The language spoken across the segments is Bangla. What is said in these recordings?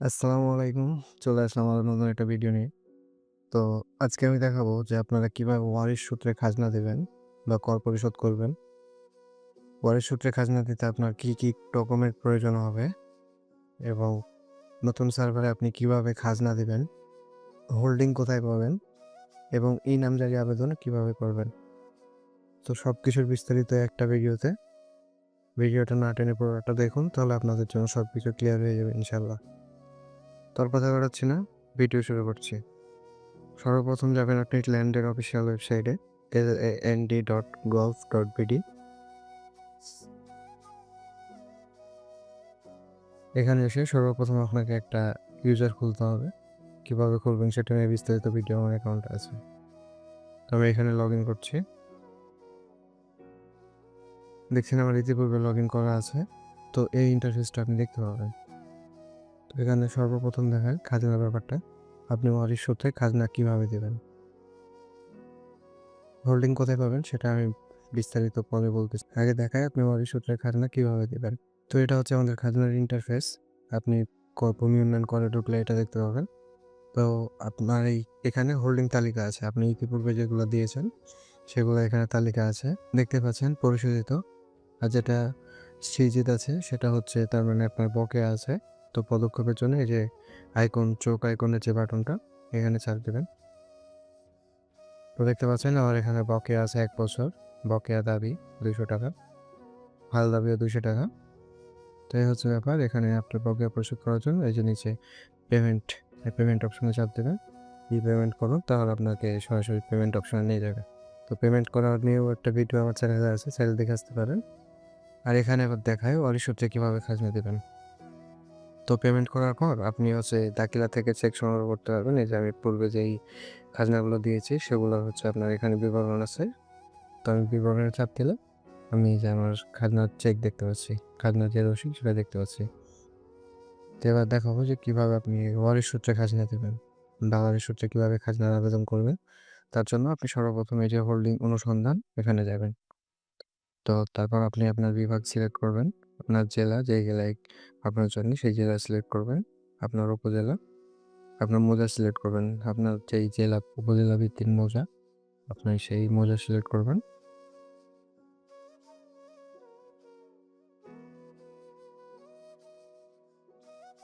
আসসালামু আলাইকুম। চলে আসলাম আরও নতুন একটা ভিডিও নিয়ে। তো আজকে আমি দেখাবো যে আপনারা কীভাবে ওয়ারিশ সূত্রে খাজনা দেবেন বা কর পরিশোধ করবেন। ওয়ারিশ সূত্রে খাজনা দিতে আপনার কি, কি ডকুমেন্ট প্রয়োজন হবে এবং নতুন সার্ভারে আপনি কীভাবে খাজনা দেবেন হোল্ডিং কোথায় পাবেন এবং ই নামজারি আবেদন কীভাবে করবেন। তো সব কিছুর বিস্তারিত একটা ভিডিওতে। ভিডিওটা না টেনে পুরোটা দেখুন তাহলে আপনাদের জন্য সব কিছু ক্লিয়ার হয়ে যাবে ইনশাআল্লাহ। তো আর কথা বাড়াচ্ছি না, ভিডিও শুরু করছি। সর্বপ্রথম যাবেন আপনি ল্যান্ডের অফিসিয়াল ওয়েবসাইটে land.gov.bd এখানে এসে সর্বপ্রথম আপনাকে একটা ইউজার খুলতে হবে। কীভাবে খুলবেন সেটা নিয়ে বিস্তারিত ভিডিও আমার অ্যাকাউন্টে আছে। আমি এখানে লগ ইন করছি। দেখছেন আমার ইতিপূর্বে লগ ইন করা আছে। তো এই ইন্টারফেসটা আপনি দেখতে পাবেন। তো এখানে সর্বপ্রথম দেখায় খাজনার ব্যাপারটা। আপনি ওয়ারিশ সূত্রে খাজনা কীভাবে দেবেন? হোল্ডিং কোথায় পাবেন সেটা আমি বিস্তারিত পরে বলতেছি। আগে দেখায় আপনি ওয়ারিশ সূত্রে খাজনা কীভাবে দেবেন। তো এটা হচ্ছে আমাদের খাজনার ইন্টারফেস আপনি ভূমি উন্নয়ন করে ঢুকলে এটা দেখতে পাবেন। তো আপনার এই এখানে হোল্ডিং তালিকা আছে। আপনি ইতিপূর্বে যেগুলো দিয়েছেন, সেগুলো এখানে তালিকা আছে। দেখতে পাচ্ছেন পরিশোধিত। আর যেটা সৃজিত আছে, সেটা হচ্ছে তার মানে আপনার বকে আছে। তো পদক্ষেপের জন্য এই যে আইকন চোখ আইকনের যে বাটনটা এখানে চাপ দেবেন। তো দেখতে পাচ্ছেন আমার এখানে বকেয়া আছে এক বছর, বকেয়া দাবি দুইশো টাকা হাল দাবিও দুইশো টাকা। তো এই হচ্ছে ব্যাপার, এখানে আপনার বকেয়া পরিশোধ করার জন্য এই যে নিচে পেমেন্ট পেমেন্ট অপশনে চাপ দেবেন। ই পেমেন্ট করুন, তাহলে আপনাকে সরাসরি পেমেন্ট অপশনে নিয়ে যাবে। তো পেমেন্ট করার নিয়েও একটা ভিডিও আমার চ্যানেলে আছে চ্যানেল দেখে আসতে পারেন। আর এখানে আবার দেখায় সূত্রে কীভাবে খাজনা দেবেন। তো পেমেন্ট করার পর আপনি হচ্ছে দাখিলা থেকে চেক সংগ্রহ করতে পারবেন। এই যে আমি পূর্বে যেই খাজনাগুলো দিয়েছি, সেগুলো হচ্ছে আপনার এখানে বিবরণ আছে। তো আমি বিবরণে চাপ দিলে আমি যে আমার খাজনার চেক দেখতে পাচ্ছি। খাজনার যে রসিদ, সেটা দেখতে পাচ্ছি। তো এবার দেখাবো যে কীভাবে আপনি ওয়ারের সূত্রে খাজনা দেবেন বাংলাদেশ সূত্রে কীভাবে খাজনার আবেদন করবেন। তার জন্য আপনি সর্বপ্রথম এই যে হোল্ডিং অনুসন্ধান এখানে যাবেন। তো তারপর আপনি আপনার বিভাগ সিলেক্ট করবেন। আপনার জেলা যেই জেলায় আপনার জন্য সেই জেলা সিলেক্ট করবেন, আপনার উপজেলা। আপনার মোজা সিলেক্ট করবেন, আপনার যেই জেলা উপজেলা ভিত্তিক মোজা, আপনি সেই মোজা সিলেক্ট করবেন।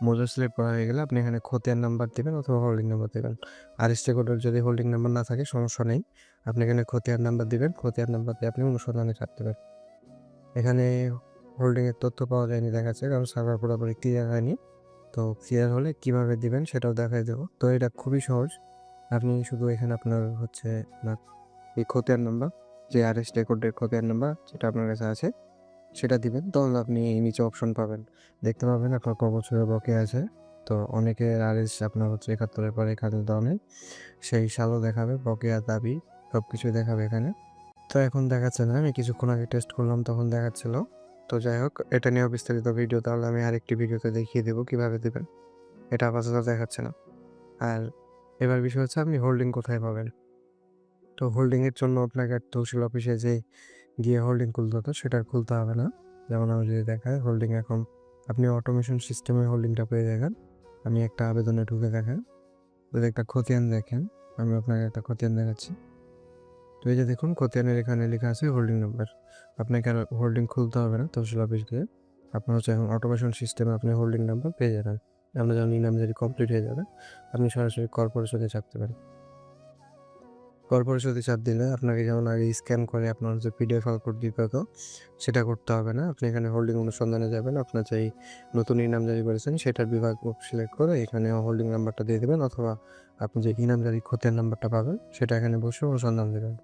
মোজা সিলেক্ট করা হয়ে গেলে আপনি এখানে খতিয়ান নাম্বার দেবেন অথবা হোল্ডিং নাম্বার দেবেন। আর কোডের যদি হোল্ডিং নাম্বার না থাকে, সমস্যা নেই। আপনি এখানে খতিয়ান নাম্বার দিবেন, খতিয়ান নাম্বার দিয়ে আপনি অনুসন্ধানে ছাড়তে পারেন। এখানে হোল্ডিংয়ের তথ্য পাওয়া যায়নি দেখাচ্ছে কারণ সার্ভার পুরোপুরি ক্লিয়ার হয়নি। তো ক্লিয়ার হলে কীভাবে দিবেন সেটাও দেখাই দেবো। তো এটা খুবই সহজ। আপনি শুধু এখানে আপনার হচ্ছে আপনার এই খতিয়ান নাম্বার যে আর এস রেকর্ডের খতিয়ান নাম্বার যেটা আপনার কাছে আছে, সেটা দিবেন। তাহলে আপনি এই নিচে অপশন পাবেন। দেখতে পাবেন আপনার ক বছরের বকে আছে। তো অনেকের আর এস আপনার হচ্ছে একাত্তরের পরে খাদ্য দামে সেই সালও দেখাবে বকেয়া দাবি সব কিছুই দেখাবে এখানে। তো এখন দেখাচ্ছে না, আমি কিছুক্ষণ আগে টেস্ট করলাম, তখন দেখাচ্ছিল। তো যাই হোক, এটা নিয়েও বিস্তারিত ভিডিও তাহলে আমি আরেকটি ভিডিওতে দেখিয়ে দেবো কীভাবে দেবেন। এটা আপাতত দেখাচ্ছে না। আর এবার বিষয় হচ্ছে আপনি হোল্ডিং কোথায় পাবেন। তো হোল্ডিংয়ের জন্য আপনাকে তহসিল অফিসে যে গিয়ে হোল্ডিং খুলতে হতো সেটা খুলতে হবে না। যেমন আমি যদি দেখায় হোল্ডিং এখন আপনি অটোমেশন সিস্টেমে হোল্ডিংটা পেয়ে যাবেন। আমি একটা আবেদনে ঢুকে দেখেন যদি একটা খতিয়ান দেখেন, আমি আপনাকে একটা খতিয়ান দেখাচ্ছি। তো এই যে দেখুন খতিয়ানের এখানে লেখা আছে হোল্ডিং নাম্বার আপনাকে আর হোল্ডিং খুলতে হবে না তহসিল অফিস গিয়ে। আপনার হচ্ছে এখন অটোমেশন সিস্টেমে আপনি হোল্ডিং নাম্বার পেয়ে যাবেন। আপনার যখন ইনামজারি কমপ্লিট হয়ে যাবে, আপনি সরাসরি কর পরিশোধে চাপতে পারেন কর পরিশোধে চাপ দিলে আপনাকে যেমন আগে স্ক্যান করে আপনার যে পিডিএফ আউটপুট দিতে হতো সেটা করতে হবে না। আপনি এখানে হোল্ডিং অনুসন্ধানে যাবেন, আপনার যেই নতুন ইনাম জারি করেছেন, সেটার বিভাগ সিলেক্ট করে এখানে হোল্ডিং নাম্বারটা দিয়ে দেবেন, অথবা আপনি যে ইনাম জারি খতিয়ান নাম্বারটা পাবেন, সেটা এখানে বসে অনুসন্ধান দেবেন।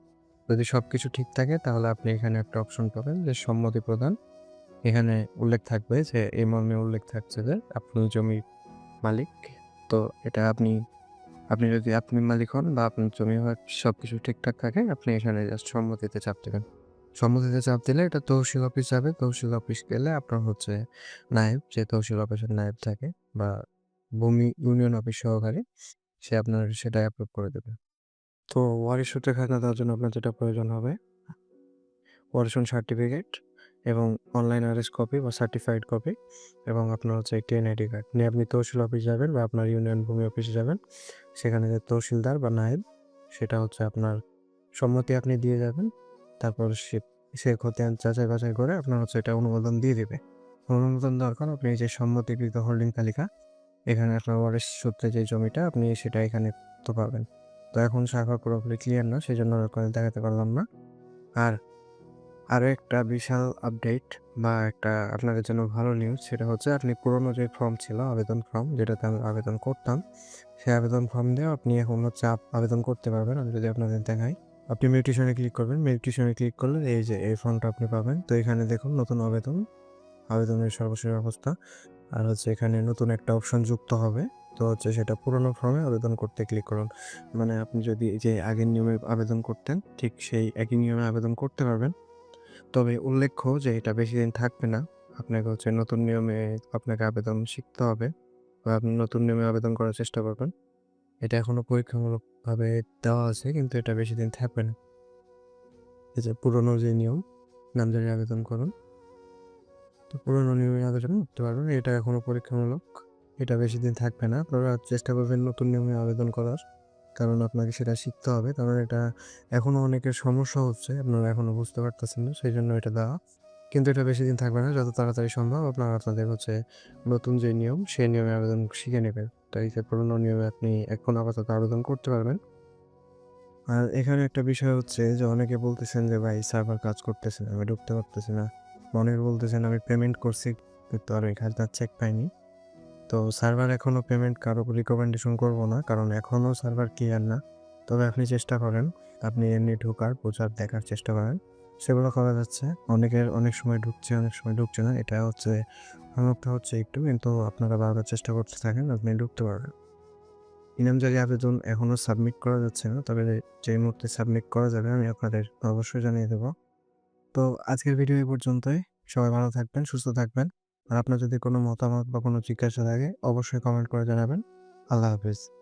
যদি সব কিছু ঠিক থাকে, তাহলে আপনি এখানে একটা অপশন পাবেন যে সম্মতি প্রদান। এখানে উল্লেখ থাকবে যে, এই মর্মে উল্লেখ থাকছে যে আপনি জমির মালিক। তো এটা আপনি আপনি যদি আপনি মালিক হন বা আপনার জমি সব কিছু ঠিকঠাক থাকে, আপনি এখানে জাস্ট সম্মতিতে চাপ দেবেন। সম্মতিতে চাপ দিলে এটা তহসিল অফিস যাবে। তহসিল অফিস গেলে আপনার হচ্ছে নায়েব, যে তহসিল অফিসের নায়েব থাকে বা ভূমি ইউনিয়ন অফিস সহকারে, সে আপনার সেটা অ্যাপ্রুভ করে দেবে। তো ওয়ারিশ সূত্রে খাজনা দেওয়ার জন্য আপনার যেটা প্রয়োজন হবে, ওয়ারিশন সার্টিফিকেট এবং অনলাইন আরেস্ট কপি বা সার্টিফাইড কপি এবং আপনার হচ্ছে একটি এনআইডি কার্ড। নিয়ে আপনি তহসিল অফিস যাবেন বা আপনার ইউনিয়ন ভূমি অফিসে যাবেন, সেখানে যে তহসিলদার বা নায়েব, সেটা হচ্ছে আপনার সম্মতি আপনি দিয়ে যাবেন, তারপর সে সে খতিয়ান যাচাই বাছাই করে আপনার হচ্ছে এটা অনুমোদন দিয়ে দেবে। অনুমোদন দরকার আপনি যে সম্মতিকৃত হোল্ডিং তালিকা, এখানে আপনার ওয়ারিশ সূত্রে যে জমিটা, আপনি সেটা এখানে তো পাবেন। তো এখন শাখা পুরোপুরি ক্লিয়ার না সেই জন্য দেখাতে পারলাম না। আর আরও একটা বিশাল আপডেট বা একটা আপনাদের জন্য ভালো নিউজ সেটা হচ্ছে আপনি পুরনো যে ফর্ম ছিল, আবেদন ফর্ম যেটাতে আমি আবেদন করতাম সেই আবেদন ফর্ম দিয়ে আপনি এখন হচ্ছে আবেদন করতে পারবেন। আমি যদি আপনাদের দেখাই, আপনি মিউটিশনে ক্লিক করবেন। মিউটিশনে ক্লিক করলে এই যে, এই ফর্মটা আপনি পাবেন। তো এখানে দেখুন, নতুন আবেদন, আবেদনের সর্বশেষ অবস্থা। আর হচ্ছে এখানে নতুন একটা অপশন যুক্ত হবে। তো হচ্ছে সেটা পুরনো ফর্মে আবেদন করতে ক্লিক করুন। মানে আপনি যদি যে আগের নিয়মে আবেদন করতেন, ঠিক সেই একই নিয়মে আবেদন করতে পারবেন। তবে উল্লেখ্য যে এটা বেশি দিন থাকবে না। আপনাকে হচ্ছে নতুন নিয়মে আপনাকে আবেদন শিখতে হবে বা আপনি নতুন নিয়মে আবেদন করার চেষ্টা করবেন। এটা এখনও পরীক্ষামূলকভাবে দেওয়া আছে, কিন্তু এটা বেশি দিন থাকবে না। যে পুরনো যে নিয়ম, নামজারি আবেদন করুন। তো পুরনো নিয়মে আবেদন করতে পারবেন। এটা এখনও পরীক্ষামূলক। এটা বেশি দিন থাকবে না। আপনারা চেষ্টা করবেন নতুন নিয়মে আবেদন করার, কারণ আপনাকে সেটা শিখতে হবে। কারণ এটা এখনও অনেকের সমস্যা হচ্ছে, আপনারা এখনও বুঝতে পারতেছেন না, সেই জন্য এটা দেওয়া। কিন্তু এটা বেশি দিন থাকবে না, যত তাড়াতাড়ি সম্ভব আপনারা আপনাদের হচ্ছে নতুন যে নিয়ম, সেই নিয়মে আবেদন শিখে নেবেন। তাই যে পুরোনো নিয়মে আপনি এখন আপাতত আবেদন করতে পারবেন। আর এখানে একটা বিষয় হচ্ছে যে, অনেকে বলতেছেন যে, ভাই সার্ভার কাজ করতেছে না, আমি ঢুকতে পারতেছি না। অনেকে বলতেছেন, আমি পেমেন্ট করছি, কিন্তু আর এখানে চেক পাইনি। তো সার্ভার এখনও পেমেন্ট কারও রিকমেন্ডেশন করব না, কারণ এখনও সার্ভার ক্লিয়ার না। তবে আপনি চেষ্টা করেন, আপনি এমনি ঢোকার, প্রচার দেখার চেষ্টা করেন। সেগুলো করা যাচ্ছে। অনেকের অনেক সময় ঢুকছে, অনেক সময় ঢুকছে না। এটা হচ্ছে অনেকটা হচ্ছে একটু, কিন্তু আপনারা বারবার চেষ্টা করতে থাকেন, আপনি ঢুকতে পারবেন। ইনাম ইনামজারি আবেদন এখনও সাবমিট করা যাচ্ছে না, তবে যেই মুহূর্তে সাবমিট করা যাবে, আমি আপনাদের অবশ্যই জানিয়ে দেবো। তো আজকের ভিডিও এই পর্যন্তই। সবাই ভালো থাকবেন, সুস্থ থাকবেন। আর আপনার যদি কোনো মতামত বা কোনো জিজ্ঞাসা থাকে, অবশ্যই কমেন্ট করে জানাবেন। আল্লাহ হাফিজ।